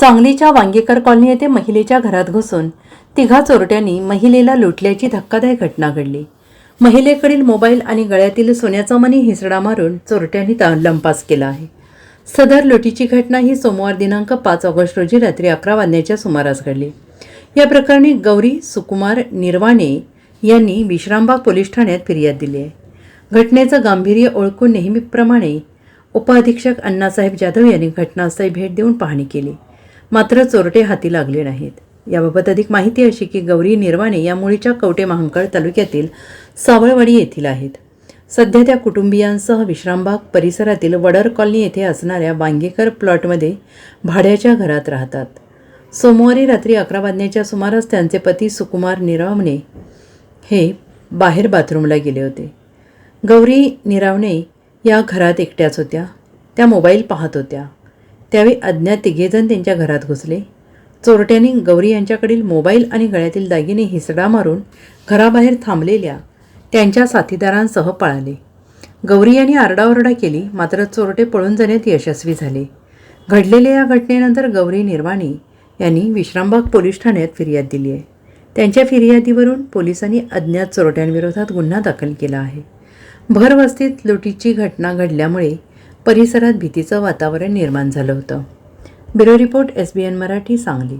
सांगलीच्या वांगेकर कॉलनी येथे महिलेच्या घरात घुसून तिघा चोरट्यांनी महिलेला लुटल्याची धक्कादायक घटना घडली. महिलेकडील मोबाईल आणि गळ्यातील सोन्याचा मनी हिसडा मारून चोरट्यांनी लंपास केला आहे. सदर लुटीची घटना ही सोमवार दिनांक पाच ऑगस्ट रोजी रात्री अकरा वाजण्याच्या सुमारास घडली. या प्रकरणी गौरी सुकुमार निर्वाणे यांनी विश्रामबाग पोलीस ठाण्यात फिर्याद दिली आहे. घटनेचं गांभीर्य ओळखून नेहमीप्रमाणे उपअधीक्षक अण्णासाहेब जाधव यांनी घटनास्थळी भेट देऊन पाहणी केली. मात्र चोरटे हाती लागले नाहीत. याबाबत अधिक माहिती अशी की गौरी निर्वाणे या मुळीच्या कवटे महांकळ तालुक्यातील सावळवाडी येथील आहेत. सध्या त्या कुटुंबियांसह विश्रामबाग परिसरातील वडर कॉलनी येथे असणाऱ्या वांगेकर प्लॉटमध्ये भाड्याच्या घरात राहतात. सोमवारी रात्री अकरा वाजण्याच्या सुमारास त्यांचे पती सुकुमार निरावणे हे बाहेर बाथरूमला गेले होते. गौरी निरावणे या घरात एकट्याच होत्या. त्या मोबाईल पाहत होत्या. त्यावेळी अज्ञात तिघेजण त्यांच्या घरात घुसले. चोरट्यांनी गौरी यांच्याकडील मोबाईल आणि गळ्यातील दागिने हिसडा मारून घराबाहेर थांबलेल्या त्यांच्या साथीदारांसह पळाले. गौरी यांनी आरडाओरडा केली मात्र चोरटे पळून जाण्यात यशस्वी झाले. घडलेल्या या घटनेनंतर गौरी निर्वाणी यांनी विश्रामबाग पोलीस ठाण्यात फिर्याद दिली आहे. त्यांच्या फिर्यादीवरून पोलिसांनी अज्ञात चोरट्यांविरोधात गुन्हा दाखल केला आहे. भरवस्तीत लुटीची घटना घडल्यामुळे परिसरात भीतीचं वातावरण निर्माण झालं होतं. Bureau report S B N Marathi Sangli.